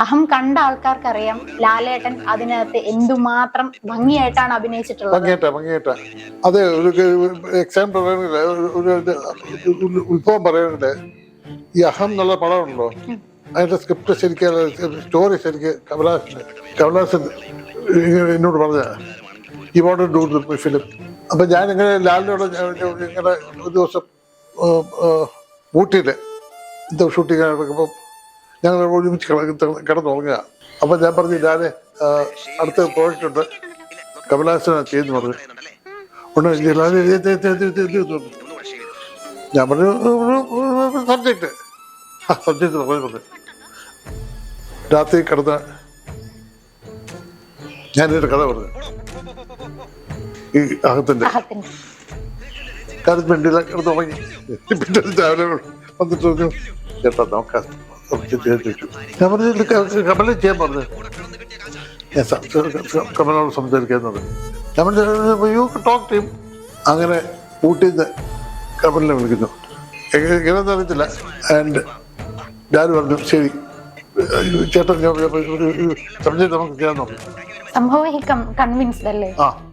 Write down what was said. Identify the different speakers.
Speaker 1: അഹം കണ്ട ആൾക്കാർക്കറിയാം ലാലേട്ടൻ അതിനകത്ത് എന്തുമാത്രം ഭംഗിയായിട്ടാണ് അഭിനയിച്ചിട്ടുള്ളത്.
Speaker 2: ഭംഗിയേട്ട അതെ ഒരു എക്സാമ്പിൾ ഒരു- ഉത്ഭവം പറയുന്നില്ല. ഈ അഹം എന്നുള്ള പടമുണ്ടോ അതിന്റെ സ്ക്രിപ്റ്റ് ശരിക്കും സ്റ്റോറി ശരിക്ക് കമലാസൻ കമലാസൻ എന്നോട് പറഞ്ഞ ഈ വോണ്ട് ഡു ഫിലിം അപ്പൊ ഞാൻ ഇങ്ങനെ ലാലിനോട് ഇങ്ങനെ ഒരു ദിവസം ഊട്ടിയിൽ ഇത് ഷൂട്ടിങ് നടക്കുമ്പോൾ ഞങ്ങൾ ഒരുമിച്ച് കിട- കിടന്നുറങ്ങുക. അപ്പൊ ഞാൻ പറഞ്ഞു ഞാൻ അടുത്ത പ്രോജക്റ്റ് ഉണ്ട്. കമലാസന ചെയ്യുന്നു പറഞ്ഞു. പറഞ്ഞു. ഞാൻ പറഞ്ഞു സബ്ജക്റ്റ് സബ്ജക്റ്റ് പറഞ്ഞു പറഞ്ഞു. രാത്രി കിടന്ന ഞാനൊരു കഥ പറഞ്ഞു. ഈ
Speaker 1: അഹത്തിന്റെ
Speaker 2: കാലത്ത് വേണ്ടിയില്ല പിന്നെ തുടങ്ങി രാവിലെ വന്നിട്ട് പറഞ്ഞു ചേട്ടാ നോക്കാം. ഞാൻ പറഞ്ഞു "ഇത് ക- കമല ചെയ്യാൻ പറഞ്ഞു ഞാൻ കമലിനോട് സംസാരിക്കുന്നത് ഞാൻ പറഞ്ഞു യു ടോക്ക് ടീം അങ്ങനെ ഊട്ടിയിൽ നിന്ന് കമലിനെ വിളിക്കുന്നു. എങ്ങനെ എങ്ങനെയെന്ന് അറിയത്തില്ല. ആൻഡ് ഞാൻ പറഞ്ഞു ശരി. ചേട്ടൻ ഞാൻ ഒരു നമുക്ക് ചെയ്യാൻ നോക്കി.
Speaker 1: സംഭവം കൺവിൻസ്ഡ് അല്ലേ?
Speaker 2: ആ.